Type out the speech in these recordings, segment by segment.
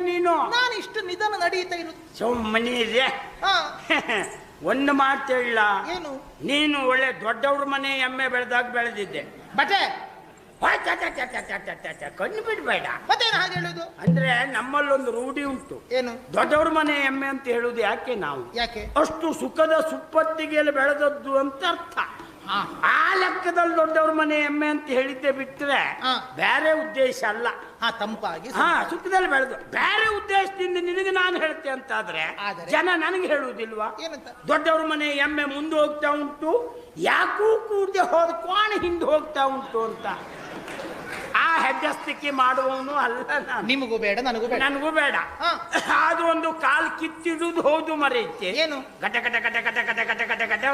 ನೀನು? ನಾನು ಇಷ್ಟು ನಿಧಾನ ನಡೀತಾ ಇರು ಸುಮ್ಮನೆ ಇದೆ ಒಂದು ಮಾತು ಹೇಳ. ಏನು? ನೀನು ಒಳ್ಳೆ ದೊಡ್ಡವ್ರ ಮನೆ ಎಮ್ಮೆ ಬೆಳೆದಾಗ ಬೆಳೆದಿದ್ದೆ. ಬಟ್ಟೆ? ಕಣ್ಣು ಬಿಡ್ಬೇಡ. ಮತ್ತೆ ಹಾಗೆ ಹೇಳೋದು ಅಂದ್ರೆ ನಮ್ಮಲ್ಲೊಂದು ರೂಢಿ ಉಂಟು. ಏನು? ದೊಡ್ಡವ್ರ ಮನೆ ಎಮ್ಮೆ ಅಂತ ಹೇಳುದು ಯಾಕೆ ನಾವು? ಯಾಕೆ? ಅಷ್ಟು ಸುಖದ ಸುಪ್ಪತ್ತಿಗೆಯಲ್ಲಿ ಬೆಳೆದದ್ದು ಅಂತ ಅರ್ಥ. ಆ ಲೆಕ್ಕದಲ್ಲಿ ದೊಡ್ಡವ್ರ ಮನೆ ಎಮ್ಮೆ ಅಂತ ಹೇಳಿದ್ದೆ ಬಿಟ್ರೆ. ಬೇರೆ ಉದ್ದೇಶ ಅಲ್ಲ ಹಾ ತಂಪಾಗಿ ಹಾ ಸುಖದಲ್ಲಿ ಬೆಳೆದು ಬೇರೆ ಉದ್ದೇಶದಿಂದ ನಿನಗೆ ನಾನು ಹೇಳ್ತೆ ಅಂತಾದ್ರೆ ಆದರೆ? ಜನ ನನಗೆ ಹೇಳುವುದಿಲ್ವಾ ದೊಡ್ಡವ್ರ ಮನೆ ಎಮ್ಮೆ ಮುಂದೆ ಹೋಗ್ತಾ ಉಂಟು ಯಾಕೂ ಕೂಡದೆ ಹೋದ ಕೋಣ ಹಿಂದೆ ಹೋಗ್ತಾ ಉಂಟು ಅಂತ ಆ ಹೆಗ್ಗಸ್ತಿಕೆ ಮಾಡುವವನು ಅಲ್ಲ ನಿಮಗೂ ಬೇಡ ನನಗೂ ಬೇಡ ನನಗೂ ಬೇಡ. ಅದು ಒಂದು ಕಾಲ್ ಕಿತ್ತಿಡುದು ಹೌದು ಮರೆಯುತ್ತೆ ಏನು ಗಟ ಗಟ ಗಟ ಗಟ ಗಟ ಗಟ ಗಟ ಗಟ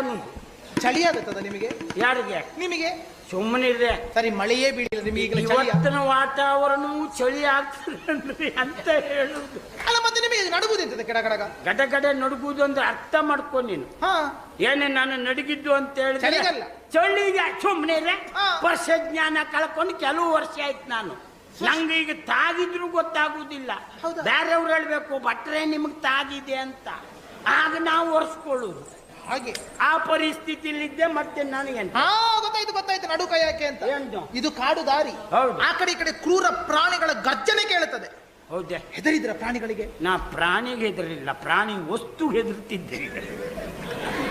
ಚಳಿ ಆಗುತ್ತದ ನಿಮಗೆ? ಯಾರಿಗೆ? ನಿಮಗೆ? ಸುಮ್ಮನಿದೆ ಸರಿ ಮಳೆಯೇ ಬೀಳಿಲ್ಲ ನಿಮಗೆ ಈಗಲೇ ಚಳಿ ಇವತ್ತಿನ ವಾತಾವರಣವು ಚಳಿ ಆಗ್ತದೆ ಅಂತ ಹೇಳುದು. ಅಲ್ಲ ಮತ್ತೆ ನಿಮಗೆ ನಡುಗುದೆಂತದೆ ಗಡ ಕಡಗ ಗಡ ಗಡ ನಡುಗುದು ಅಂದ್ರೆ ಅರ್ಥ ಮಾಡ್ಕೊ ನೀನು. ಹಾ. ಏನೇ ನಾನು ನಡಗಿದ್ದು ಅಂತ ಹೇಳಿದ್ರೆ ಚಳಿಗಲ್ಲ. ಚಳಿಗೆ ಸುಮ್ಮನೆ ಹಾ. ವರ್ಷ ಜ್ಞಾನ ಕಳ್ಕೊಂಡು ಕೆಲವು ವರ್ಷ ಆಯ್ತು ನಾನು. ನಂಗೆ ಈಗ ತಾಗಿದ್ರು ಗೊತ್ತಾಗುದಿಲ್ಲ. ಹೌದಾ? ಬೇರೆಯವ್ರು ಹೇಳ್ಬೇಕು ಭಟ್ರೆ ನಿಮಗೆ ತಾಗಿದೆ ಅಂತ. ಆಗ ನಾವು ಒರೆಸ್ಕೊಳ್ಳುದು ಹಾಗೆ. ಆ ಪರಿಸ್ಥಿತಿಲಿದ್ದೆ ಮತ್ತೆ ನನಗೆ ಹಾ ಗೊತ್ತಾಯ್ತು ಗೊತ್ತಾಯ್ತು. ನಡುಕ ಯಾಕೆ ಅಂತ. ಏನು? ಇದು ಕಾಡು ದಾರಿ. ಹೌದು. ಆ ಕಡೆ ಈ ಕಡೆ ಕ್ರೂರ ಪ್ರಾಣಿಗಳ ಗರ್ಜನೆ ಕೇಳುತ್ತದೆ. ಹೌದೇ? ಹೆದರಿದ್ರ ಪ್ರಾಣಿಗಳಿಗೆ? ನಾ ಪ್ರಾಣಿಗೆ ಹೆದರಿಲ್ಲ ಪ್ರಾಣಿ ವಸ್ತು ಹೆದರುತ್ತಿದ್ದೆ.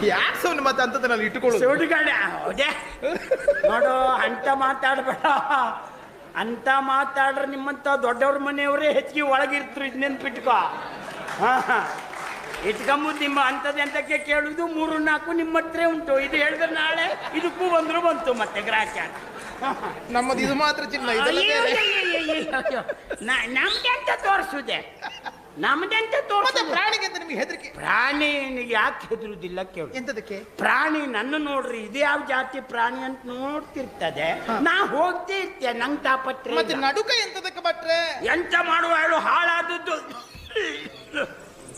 ಯಾಕೆ ಸೌನ್ ಮತ್ತೆ ಅಂತದನ್ನಲ್ಲಿ ಇಟ್ಟುಕೊಳ್ಳೋದು? ಸುಡುಗಾಡೆ. ಹೌದೇ? ನೋಡು ಅಂತ ಮಾತಾಡ್ಬೇಡ. ಅಂತ ಮಾತಾಡ್ರೆ ನಿಮ್ಮಂತ ದೊಡ್ಡವ್ರ ಮನೆಯವರೇ ಹೆಚ್ಚಿಗೆ ಒಳಗಿರ್ತರು ಇದ್ ನೆನ್ಪಿಟ್ಕೋ ಹಾ. ಹಾ ಇಟ್ಕೊಂಬುದು ನಿಮ್ಮ ಅಂಥದ್ದು ಎಂತಕ್ಕೆ ಕೇಳುದು ಮೂರು ನಾಲ್ಕು ನಿಮ್ಮ ಹತ್ರ ಉಂಟು. ಇದು ಹೇಳಿದ್ರೆ ನಾಳೆ ಇದಕ್ಕೂ ಬಂದ್ರು ಬಂತು ಮತ್ತೆ ಗ್ರಾಹಕ. ನಮ್ಮದು ಇದು ಮಾತ್ರ ಚಿನ್ನ ನಮ್ದೆಂತ ತೋರಿಸುದೆ? ನಮ್ದೆಂತ ತೋರಿಸುದು? ಪ್ರಾಣಿಗೆ ಅಂತ ನಿಮಗೆ ಹೆದರಿಕೆ? ಪ್ರಾಣಿನಿಗೆ ಯಾಕೆ ಹೆದರುದಿಲ್ಲ ಕೇಳು. ಎಂತದಕ್ಕೆ? ಪ್ರಾಣಿ ನನ್ನ ನೋಡ್ರಿ ಇದು ಯಾವ ಜಾತಿ ಪ್ರಾಣಿ ಅಂತ ನೋಡ್ತಿರ್ತದೆ. ನಾ ಹೋಗ್ತಾ ಇರ್ತೇನೆ ನಂಗೆ ತಾಪತ್ರೆ ಮತ್ತೆ ನಡುಕ ಎಂತದಕ್ಕೆ ಬಟ್ರೆ ಎಂತ ಮಾಡುವ ಹೇಳು ಹಾಳಾದದ್ದು.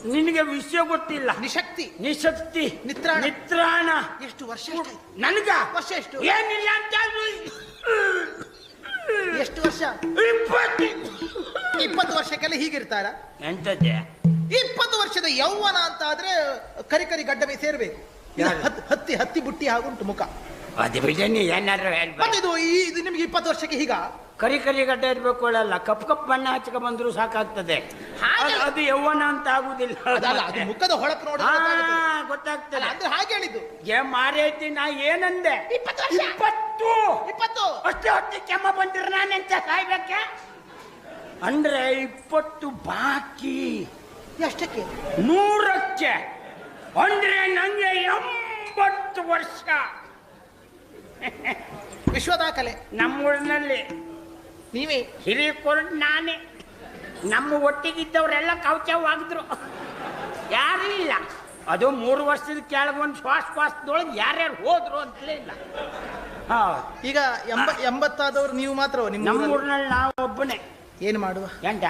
ನಿನಗೆ ವಿಷಯ ಗೊತ್ತಿಲ್ಲ. ನಿಶಕ್ತಿ. ನಿಶಕ್ತಿ. ನಿತ್ರಾಣ. ನಿತ್ರಾಣ. ಎಷ್ಟು ವರ್ಷ ನನಗ? ವರ್ಷ ಎಷ್ಟು? ಏನಿಲ್ಲ ಅಂತ ಎಷ್ಟು ವರ್ಷ? ಇಪ್ಪತ್ತು. ಇಪ್ಪತ್ತು ವರ್ಷಕ್ಕೆಲ್ಲ ಹೀಗಿರ್ತಾರ? ಎಂತದ್ದೆ? ಇಪ್ಪತ್ತು ವರ್ಷದ ಯೌವನ ಅಂತ ಆದ್ರೆ ಕರಿ ಕರಿ ಗಡ್ಡ ಮೇಲೆ ಸೇರ್ಬೇಕು ಹತ್ತಿ ಹತ್ತಿ ಬುಟ್ಟಿ ಹಾಗುಂಟು ಮುಖ. ಅದು ಬಿಡನಿ ಇದು ನಿಮ್ಗೆ ನಿಮಗೆ ಇಪ್ಪತ್ತು ವರ್ಷಕ್ಕೆ ಹೀಗ? ಕರಿ ಕರಿ ಗಡ್ಡೆ ಇರಬೇಕು ಅಲ್ಲ ಕಪ್ ಕಪ್ ಬಣ್ಣ ಹಚ್ಕ ಬಂದ್ರು ಸಾಕಾಗ್ತದೆ. ಹಾಗೆ- ಅದು- ಅದು ಯೌವನ ಅಂತ ಆಗುದಿಲ್ಲ. ಅದಲ್ಲ ಅದು ಮುಖದ ಹೊಳಪು ನೋಡಿ ಹಾ, ಗೊತ್ತಾಗ್ತದೆ. ಅಂದ್ರೆ ಹಾಗೆ ಹೇಳಿದ್ದು. ಏ ಮಾರೈತಿ ನಾ ಏನಂದೆ? ಇಪ್ಪತ್ತು ವರ್ಷ. ಇಪ್ಪತ್ತು! ಇಪ್ಪತ್ತು. ಅಷ್ಟೇ ಹೊತ್ತಿ ಕೆಮ್ಮ ಬಂದಿರ ನಾನೆಂತ ಸಾಯ್ಬೇಕೆ? ಅಂದ್ರೆ ಇಪ್ಪತ್ತು ಬಾಕಿ. ಎಷ್ಟಕ್ಕೆ? ನೂರಕ್ಕೆ. ಅಂದ್ರೆ ನಂಗೆ ಎಂಬತ್ತು ವರ್ಷ. ವಿಶ್ವ ದಾಖಲೆ ನಮ್ಮೂರಿನಲ್ಲಿ. ನೀವೇ? ಹಿರಿಯಕೊಂಡು ನಾನೇ. ನಮ್ಮ ಒಟ್ಟಿಗಿದ್ದವರೆಲ್ಲ ಕವಚವಾಗಿದ್ರು ಯಾರೂ ಇಲ್ಲ. ಅದು ಮೂರು ವರ್ಷದ ಕೆಳಗೊಂದು ಶ್ವಾಸ ಶ್ವಾಸದೊಳಗೆ ಯಾರ್ಯಾರು ಹೋದ್ರು ಅಂತಲೇ ಇಲ್ಲ. ಹೌದು ಈಗ ಎಂಬ ಎಂಬತ್ತಾದವ್ರು ನೀವು ಮಾತ್ರ ನಿಮ್ಮ ಊರಿನಲ್ಲಿ ನಮ್ಮೂರಿನಲ್ಲಿ ನಾವು ಒಬ್ಬನೇ. ಏನು ಮಾಡುವ? ಎಂಟ.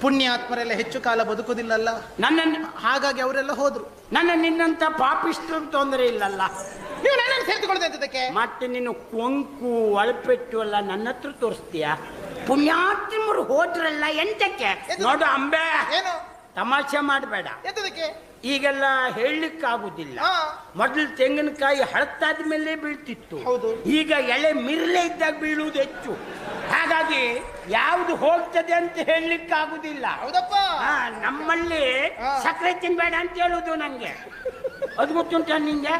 ಪುಣ್ಯಾತ್ಮರೆಲ್ಲ ಹೆಚ್ಚು ಕಾಲ ಬದುಕುದಿಲ್ಲಲ್ಲ ನನ್ನ ಹಾಗಾಗಿ ಅವರೆಲ್ಲ ಹೋದ್ರು. ನನ್ನ ನಿನ್ನಂತ ಪಾಪಿಷ್ಟು ತೊಂದರೆ ಇಲ್ಲಲ್ಲ. ನೀವು ನನ್ನನ್ನು ಸೇರಿಸಿಕೊಳ್ಳದೆ ಅಂತದಕ್ಕೆ? ಮತ್ತೆ ನೀನು ಕೊಂಕು ಒಳಪೆಟ್ಟು ಎಲ್ಲ ನನ್ನ ಹತ್ರ ತೋರಿಸ್ತೀಯ? ಪುಣ್ಯಾತ್ಮರು ಹೋದ್ರಲ್ಲ ಎಂತಕ್ಕೆ? ನೋಡು ಅಂಬೆ ಏನು? ತಮಾಷೆ ಮಾಡಬೇಡ. ಎಂತದಕ್ಕೆ? ಈಗೆಲ್ಲ ಹೇಳಲಿಕ್ಕಾಗುದಿಲ್ಲ. ಮೊದಲು ತೆಂಗಿನಕಾಯಿ ಹಳತ್ತಾದ ಮೇಲೆ ಬೀಳ್ತಿತ್ತು. ಹೌದು. ಈಗ ಎಳೆ ಮಿರ್ಲೆ ಇದ್ದಾಗ ಬೀಳುವುದು ಹೆಚ್ಚು. ಹಾಗಾಗಿ ಯಾವುದು ಹೋಗ್ತದೆ ಅಂತ ಹೇಳಲಿಕ್ಕಾಗುದಿಲ್ಲ. ಹೌದಪ್ಪ. ನಮ್ಮಲ್ಲಿ. ಸಕ್ಕರೆ ತಿನ್ಬೇಡ ಅಂತ ಹೇಳುದು ನಂಗೆ. ಅದು ಗೊತ್ತುಂಟ ನಿಂಗೆ?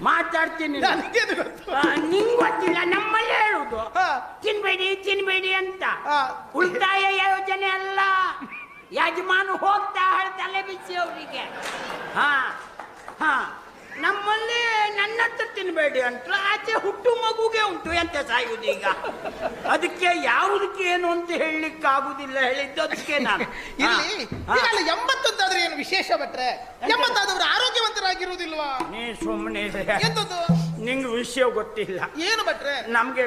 ಮಾತಾಡ್ತೀನಿ. ಗೊತ್ತು. ಆ, ನಿಂಗ್ ಗೊತ್ತಿಲ್ಲ ನಮ್ಮಲ್ಲಿ ಹೇಳುದು. ಹಾ. ತಿನ್ಬೇಡಿ ತಿನ್ಬೇಡಿ ಅಂತ. ಹಾ. ಉಳಿತಾಯ ಯೋಜನೆ ಅಲ್ಲ. ಯಜಮಾನ ಹೋಗ್ತಾ ತಲೆ ಬಿಸಿ ಅವರಿಗೆ. ಹಾ ಹಾ. ನಮ್ಮಲ್ಲಿ ನನ್ನ ಹತ್ರ ತಿನ್ಬೇಡಿ ಅಂತ. ಆಚೆ ಹುಟ್ಟು ಮಗುಗೆ ಉಂಟು ಎಂತ ಸಾಯುದು ಈಗ? ಅದಕ್ಕೆ ಯಾವುದಕ್ಕೆ ಏನು ಅಂತ ಹೇಳಲಿಕ್ಕೆ ಆಗುದಿಲ್ಲ ಹೇಳಿದ್ದು ಅದಕ್ಕೆ ನಾನು. ಎಂಬತ್ತ ಇಲ್ಲಿ ಹಾ. ವಿಶೇಷ ಭಟ್ರೆ ಎಂಬತ್ತಾದವರು ಆರೋಗ್ಯವಂತರಾಗಿರುವುದಿಲ್ವಾ? ನೀ ಸುಮ್ಮನೆ ಎಂತದ್ದು ನಿಂಗೆ ವಿಷಯ ಗೊತ್ತಿಲ್ಲ. ಏನು ಬಟ್ರೆ ನಮ್ಗೆ